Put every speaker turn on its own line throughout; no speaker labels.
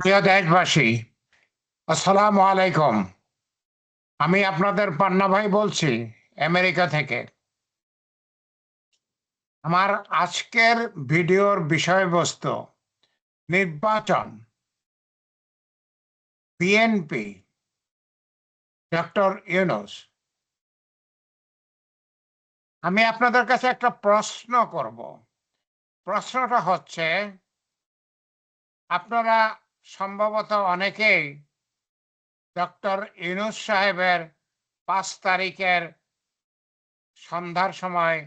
প্রিয় দেশবাসী, আসসালামু আলাইকুম। আমি আপনাদের পান্না ভাই বলছি, আমেরিকা থেকে। আমার আজকের ভিডিওর বিষয়বস্তু, নির্বাচন। BNP, doctor Yunus. আমি আপনাদের কাছে একটা প্রশ্ন করব। প্রশ্নটা হচ্ছে, আপনারা সম্ভবত অনেকেই ডক্টর ইউনুস সাহেবের পাঁচ তারিখের সন্ধ্যার সময়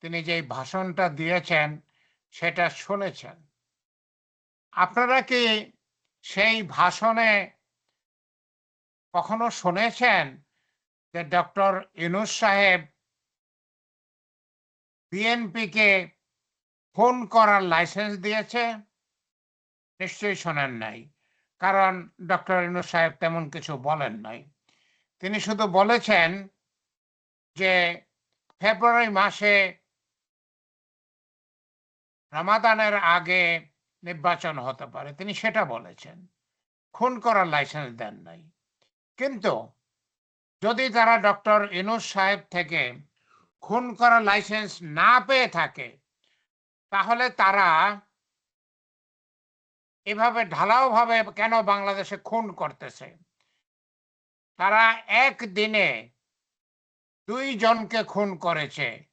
তিনি যেই ভাষণটা দিয়েছেন, সেটা শুনেছেন। আপনারা কি সেই ভাষণে কখনো শুনেছেন যে ডক্টর ইউনুস সাহেব বিএনপিকে ফোন করার লাইসেন্স দিয়েছে? নিশ্চয়ই শোনেন নাই। কারণ ডক্টর ইউনুস সাহেব তেমন কিছু বলেন নাই। তিনি শুধু বলেছেন যে ফেব্রুয়ারি মাসে রামাদানের আগে নির্বাচন হতে পারে। তিনি সেটা বলেছেন। খুন করার লাইসেন্স দেন নাই। কিন্তু যদি তারা ডক্টর ইনুস সাহেব থেকে খুন করার লাইসেন্স না পেয়ে থাকে, তাহলে তারা এভাবে ঢালাও ভাবে কেন বাংলাদেশে খুন করতেছে? তারা একদিনে দুই জনকে খুন করেছে।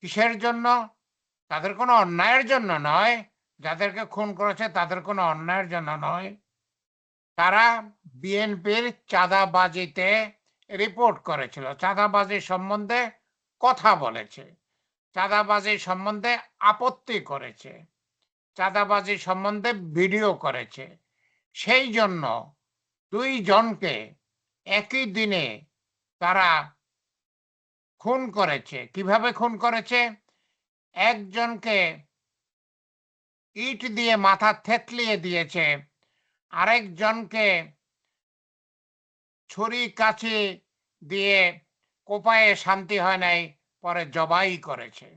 কিসের জন্য? তাদের কোনো অন্যায়ের জন্য নয়। যাদেরকে খুন করেছে তাদের কোনো অন্যায়ের জন্য নয়। তারা বিএনপির চাঁদাবাজিতে রিপোর্ট করেছিল। চাঁদাবাজি সম্বন্ধে কথা বলেছে। চাঁদাবাজি সম্বন্ধে আপত্তি করেছে। চাঁদাবাজি সম্বন্ধে ভিডিও করেছে। সেই জন্য দুই জনকে একই দিনে তারা খুন করেছে। কীভাবে খুন করেছে? একজনকে ইট দিয়ে মাথা থেতলিয়ে দিয়েছে। আরেকজনকে ছুরি কাছি দিয়ে কোপায়ে শান্তি হয় নাই, পরে জবাই করেছে।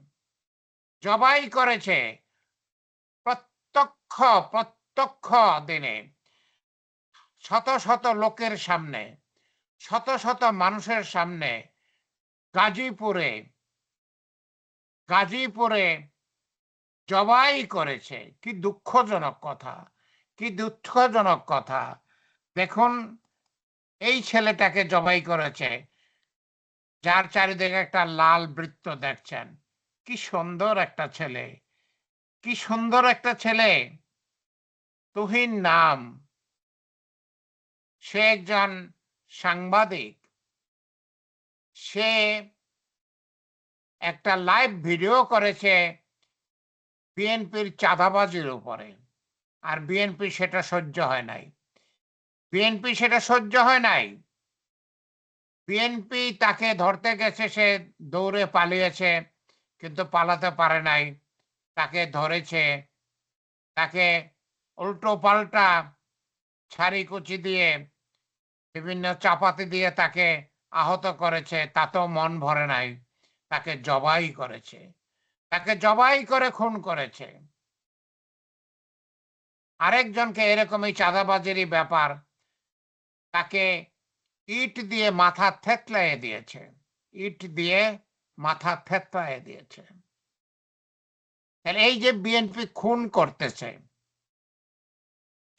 জবাই করেছে প্রত্যক্ষ প্রত্যক্ষ দিনে। শত শত লোকের সামনে, শত শত মানুষের সামনে গাজীপুরে গাজীপুরে জবাই করেছে। কি দুঃখজনক কথা, কি দুঃখজনক কথা। দেখুন, এই ছেলেটাকে জবাই করেছে, যার চারিদিকে একটা লাল বৃত্ত দেখছেন। কি সুন্দর একটা ছেলে, কি সুন্দর একটা ছেলে। তুহিন নাম। সে একজন সাংবাদিক। সে একটা লাইভ ভিডিও করেছে বিএনপির চাঁদাবাজির উপরে। আর বিএনপি সেটা সহ্য হয় নাই। বিএনপি সেটা সহ্য হয় নাই। বিএনপি তাকে ধরতে গেছে, সে দৌড়ে পালিয়েছে, কিন্তু পালাতে পারে নাই। তাকে ধরেছে, তাকে উল্টো পাল্টা ছাড়ি কুচি দিয়ে বিভিন্ন চাপাতি দিয়ে তাকে আহত করেছে তাতেও মন ভরে নাই। তাকে জবাই করেছে। তাকে জবাই করে খুন করেছে। আরেকজনকে এরকমই চাঁদাবাজিরই ব্যাপার তাকে ইট দিয়ে মাথা থেতলাইয়ে দিয়েছে। ইট দিয়ে মাথা থেতলাই দিয়েছে। তাহলে এই যে বিএনপি খুন করতেছে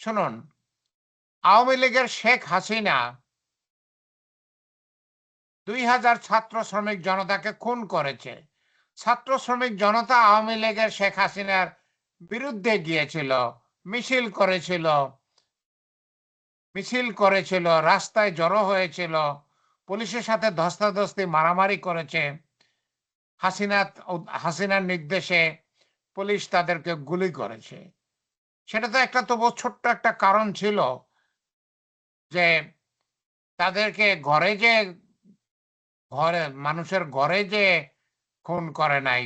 শুনুন, আওয়ামী লীগের শেখ হাসিনা দুই হাজার ছাত্র শ্রমিক জনতাকে খুন করেছে। ছাত্র শ্রমিক জনতা আওয়ামী লীগের শেখ হাসিনার বিরুদ্ধে গিয়েছিল, মিছিল করেছিল মিছিল করেছিল, রাস্তায় জড়ো হয়েছিল, পুলিশের সাথে ধস্তাধস্তি, মারামারি করেছে। হাসিনা, হাসিনার নির্দেশে পুলিশ তাদেরকে গুলি করেছে। সেটা তো একটা তবু ছোট্ট একটা কারণ ছিল যে তাদেরকে ঘরে যে ঘরে, মানুষের ঘরে যে খুন করে নাই,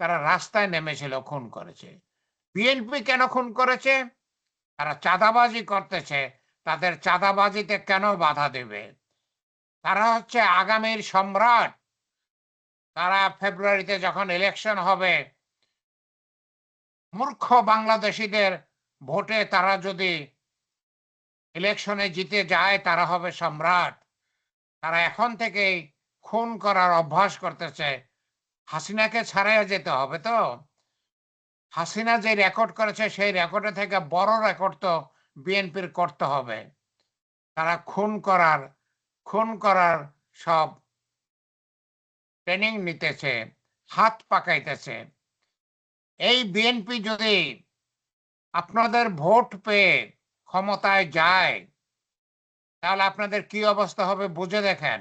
তারা রাস্তায় নেমেছিল খুন করেছে। বিএনপি কেন খুন করেছে? তারা চাঁদাবাজি করতেছে। তাদের চাঁদাবাজিতে কেন বাধা দেবে? তারা হচ্ছে আগামীর সম্রাট। তারা ফেব্রুয়ারিতে যখন ইলেকশন হবে, মূর্খ বাংলাদেশিদের ভোটে তারা যদি ইলেকশনে জিতে যায়, তারা হবে সম্রাট। তারা এখন থেকেই খুন করার অভ্যাস করতেছে। হাসিনাকে ছাড়াইয়া যেতে হবে তো? হাসিনা যে রেকর্ড করেছে, সেই রেকর্ডে থেকে বড় রেকর্ড তো বিএনপির করতে হবে। তারা খুন করার খুন করার সব ট্রেনিং নিতেছে, হাত পাকাইতেছে। এই বিএনপি যদি আপনাদের ভোট পেয়ে ক্ষমতায় যায়, তাহলে আপনাদের কি অবস্থা হবে বুঝে দেখেন।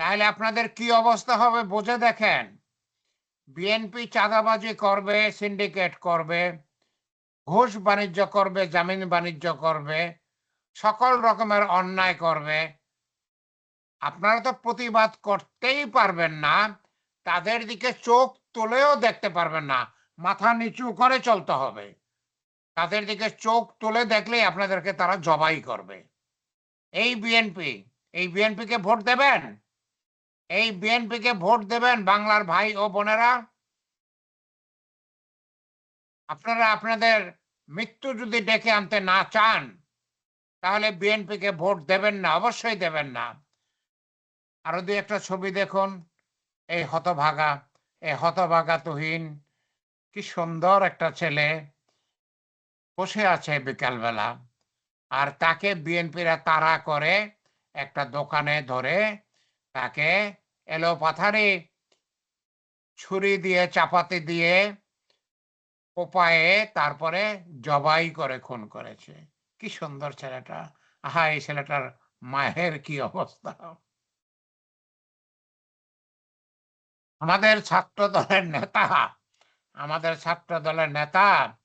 তাহলে আপনাদের কি অবস্থা হবে বুঝে দেখেন। বিএনপি চাঁদাবাজি করবে সিন্ডিকেট করবে, ঘুষ বাণিজ্য করবে, জামিন বাণিজ্য করবে, সকল রকমের অন্যায় করবে। আপনারা তো প্রতিবাদ করতেই পারবেন না, তাদের দিকে চোখ তুলেও দেখতে পারবেন না। মাথা নিচু করে চলতে হবে। তাদের দিকে চোখ তুলে দেখলেই আপনাদেরকে তারা জবাই করবে। এই বিএনপি এই বিএনপিকে ভোট দেবেন? এই বিএনপিকে ভোট দেবেন বাংলার ভাই ও বোনেরা? আপনারা আপনাদের মৃত্যু যদি ডেকে আনতে না চান, তাহলে বিএনপিকে ভোট দেবেন না, অবশ্যই দেবেন না। আরও দুই একটা ছবি দেখুন। এই হতভাগা এই হতভাগা তুহিন। কি সুন্দর একটা ছেলে বসে আছে বিকালবেলা আর তাকে বিএনপিরা তাড়া করে একটা দোকানে ধরে তাকে এলো পাথারে ছুরি দিয়ে, চাপাতি দিয়ে কোপায়ে তারপরে জবাই করে খুন করেছে। কি সুন্দর ছেলেটা। আহা, এই ছেলেটার মায়ের কি অবস্থা। আমাদের ছাত্র দলের নেতা আমাদের ছাত্র দলের নেতা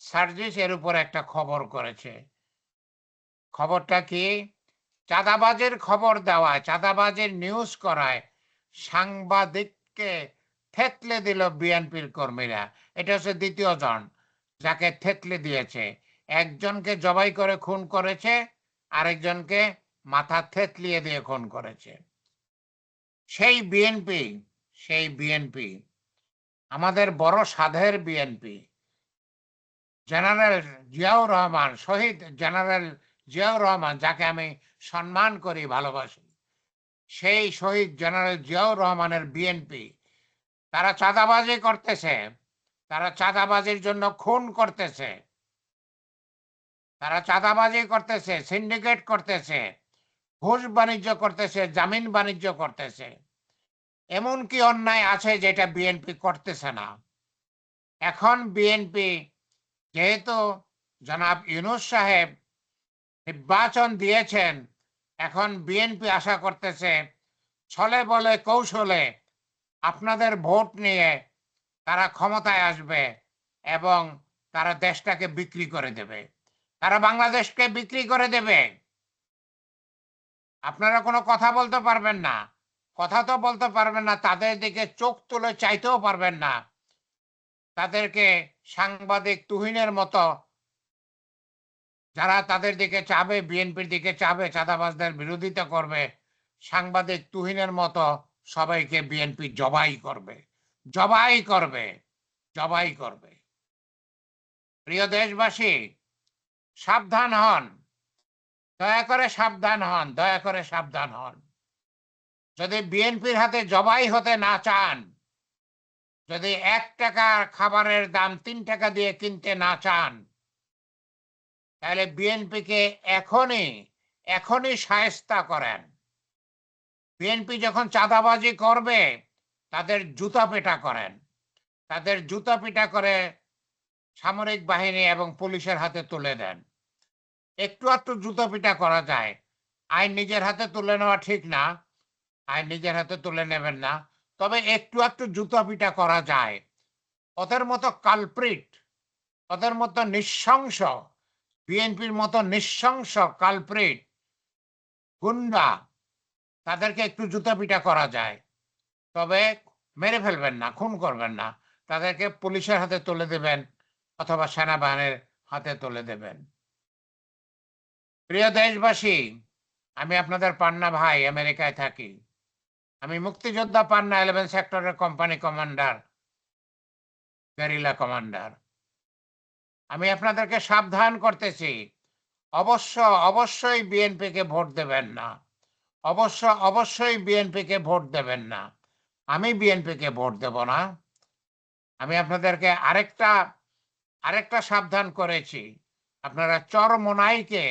সার্জিস এর উপর একটা খবর করেছে। খবরটা কি? চাঁদাবাজের খবর দেওয়ায়, চাঁদাবাজের নিউজ করায় সাংবাদিককে থেতলে দিল বিএনপির কর্মীরা। এটা হচ্ছে দ্বিতীয় জন যাকে থেতলে দিয়েছে। একজনকে জবাই করে খুন করেছে, আরেকজনকে মাথা থেতলিয়ে দিয়ে খুন করেছে। সেই বিএনপি সেই বিএনপি আমাদের বড় সাধের বিএনপি জেনারেল জিয়াউর রহমান, শহীদ জেনারেল জিয়াউর রহমান, যাকে আমি সম্মান করি, ভালোবাসি। সেই শহীদ জেনারেল জিয়াউর রহমানের বিএনপি তারা চাঁদাবাজি করতেছে। তারা চাঁদাবাজির জন্য খুন করতেছে। তারা চাঁদাবাজি করতেছে সিন্ডিকেট করতেছে, ঘুষ বাণিজ্য করতেছে, জামিন বাণিজ্য করতেছে। এমন কি অন্যায় আছে যেটা বিএনপি করতেছে না। এখন বিএনপি যেহেতু জনাব ইউনুস সাহেব নির্বাচন দিয়েছেন, এখন বিএনপি আশা করতেছে, ছলে বলে কৌশলে আপনাদের ভোট নিয়ে তারা ক্ষমতায় আসবে এবং তারা দেশটাকে বিক্রি করে দেবে। তারা বাংলাদেশকে বিক্রি করে দেবে। আপনারা কোনো কথা বলতে পারবেন না। কথা তো বলতে পারবেন না, তাদের দিকে চোখ তুলে চাইতেও পারবেন না। তাদেরকে সাংবাদিক তুহিনের মতো যারা তাদের দিকে চাবে, বিএনপির দিকে চাবে, চাঁদাবাজদের বিরোধিতা করবে, সাংবাদিক তুহিনের মতো সবাইকে বিএনপি জবাই করবে। জবাই করবে জবাই করবে। প্রিয় দেশবাসী, সাবধান হন। দয়া করে সাবধান হন, দয়া করে সাবধান হন। যদি বিএনপির হাতে জবাই হতে না চান, যদি এক টাকার খাবারের দাম তিন টাকা দিয়ে কিনতে না চান, তাহলে বিএনপিকে এখনই এখনই সায়স্তা করেন। বিএনপি যখন চাঁদাবাজি করবে, তাদের জুতা পেটা করেন। তাদের জুতা পিটা করে সামরিক বাহিনী এবং পুলিশের হাতে তুলে দেন। একটু একটু জুতা পিটা করা যায়। আইন নিজের হাতে তুলে নেওয়া ঠিক না। আইন নিজের হাতে তুলে নেবেন না। তবে একটু একটু জুতা পিটা করা যায়। ওদের মতো কালপ্রিট ওদের মতো নিঃশংস, বিএনপির মতো নিঃশংস কালপ্রিট গুন্ডা, তাদেরকে একটু জুতা পিটা করা যায়। তবে মেরে ফেলবেন না, খুন করবেন না। তাদেরকে পুলিশের হাতে তুলে দেবেন অথবা সেনাবাহিনীর হাতে তুলে দেবেন। প্রিয় দেশবাসী, আমি আপনাদের পান্না ভাই, আমেরিকায় থাকি। আমি মুক্তিযোদ্ধা পান্না ইলেভেন সেক্টরের কোম্পানি কমান্ডার গেরিলা কমান্ডার আমি আপনাদেরকে সাবধান করতেছি। অবশ্য, অবশ্যই বিএনপিকে ভোট দেবেন না। অবশ্য, অবশ্যই বিএনপিকে ভোট দেবেন না। আমি বিএনপিকে ভোট দেব না। আমি আপনাদেরকে আরেকটা আরেকটা সাবধান করেছি। আপনারা চরমোনাইকে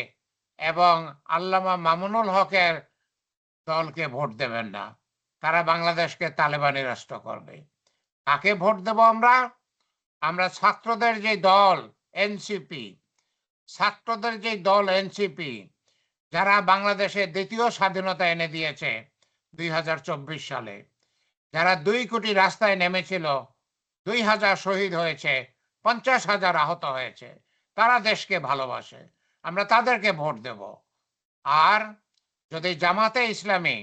এবং আল্লামা মামুনুল হকের দলকে ভোট দেবেন না। তারা বাংলাদেশকে তালেবানি রাষ্ট্র করবে। কাকে ভোট দেব আমরা? আমরা ছাত্রদের যে দল, এনসিপি, ছাত্রদের যে দল, এনসিপি, যারা বাংলাদেশে দ্বিতীয় স্বাধীনতা এনে দিয়েছে দুই হাজার চব্বিশ সালে, যারা দুই কোটি রাস্তায় নেমেছিল, দুই হাজার শহীদ হয়েছে, পঞ্চাশ হাজার আহত হয়েছে, তারা দেশকে ভালোবাসে, আমরা তাদেরকে ভোট দেব। আর যদি জামাতে ইসলামী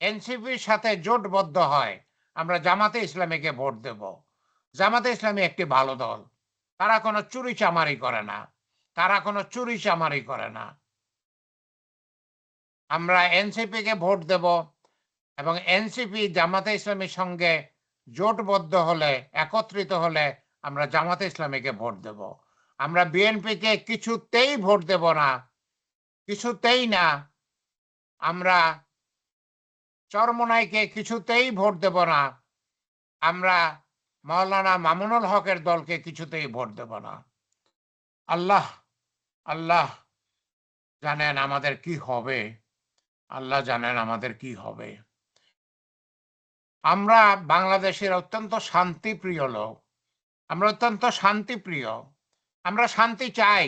এনসিপির সাথে জোটবদ্ধ হয়। আমরা জামাতে ইসলামীকে ভোট দেব। জামাতে ইসলামী একটি ভালো দল। তারা কোনো চুরি চামারি করে না। তারা কোনো চুরি চামারি করে না। আমরা এনসিপি কে ভোট দেব এবং এনসিপি জামাতে ইসলামীর সঙ্গে জোটবদ্ধ হলে, একত্রিত হলে আমরা জামাতে ইসলামীকে ভোট দেব। আমরা বিএনপিকে কিছুতেই ভোট দেব না। কিছুতেই না। আমরা চরমনাইকে কিছুতেই ভোট দেব না। আমরা মাওলানা মামুনুল হকের দলকে কিছুতেই ভোট দেব না। আল্লাহ আল্লাহ জানেন আমাদের কি হবে। আল্লাহ জানেন আমাদের কি হবে। আমরা বাংলাদেশের অত্যন্ত শান্তিপ্রিয় লোক। আমরা অত্যন্ত শান্তিপ্রিয়। আমরা শান্তি চাই,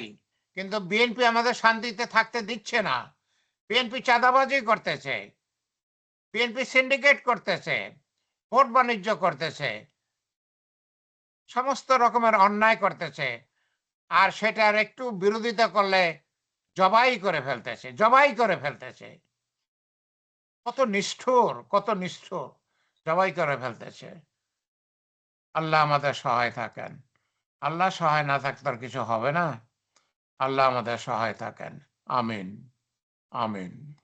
কিন্তু বিএনপি আমাদের শান্তিতে থাকতে দিচ্ছে না। বিএনপি চাঁদাবাজি করতেছে। বিএনপি সিন্ডিকেট করতেছে, ভোট বাণিজ্য করতেছে, সমস্ত রকমের অন্যায় করতেছে, আর সেটার একটু বিরোধিতা করলে জবাই করে ফেলতেছে, জবাই করে ফেলতেছে। কত নিষ্ঠুর কত নিষ্ঠুর, জবাই করে ফেলতেছে। আল্লাহ আমাদের সহায় থাকেন। আল্লাহ সহায় না থাকতে আর কিছু হবে না। আল্লাহ আমাদের সহায় থাকেন। আমিন। আমিন।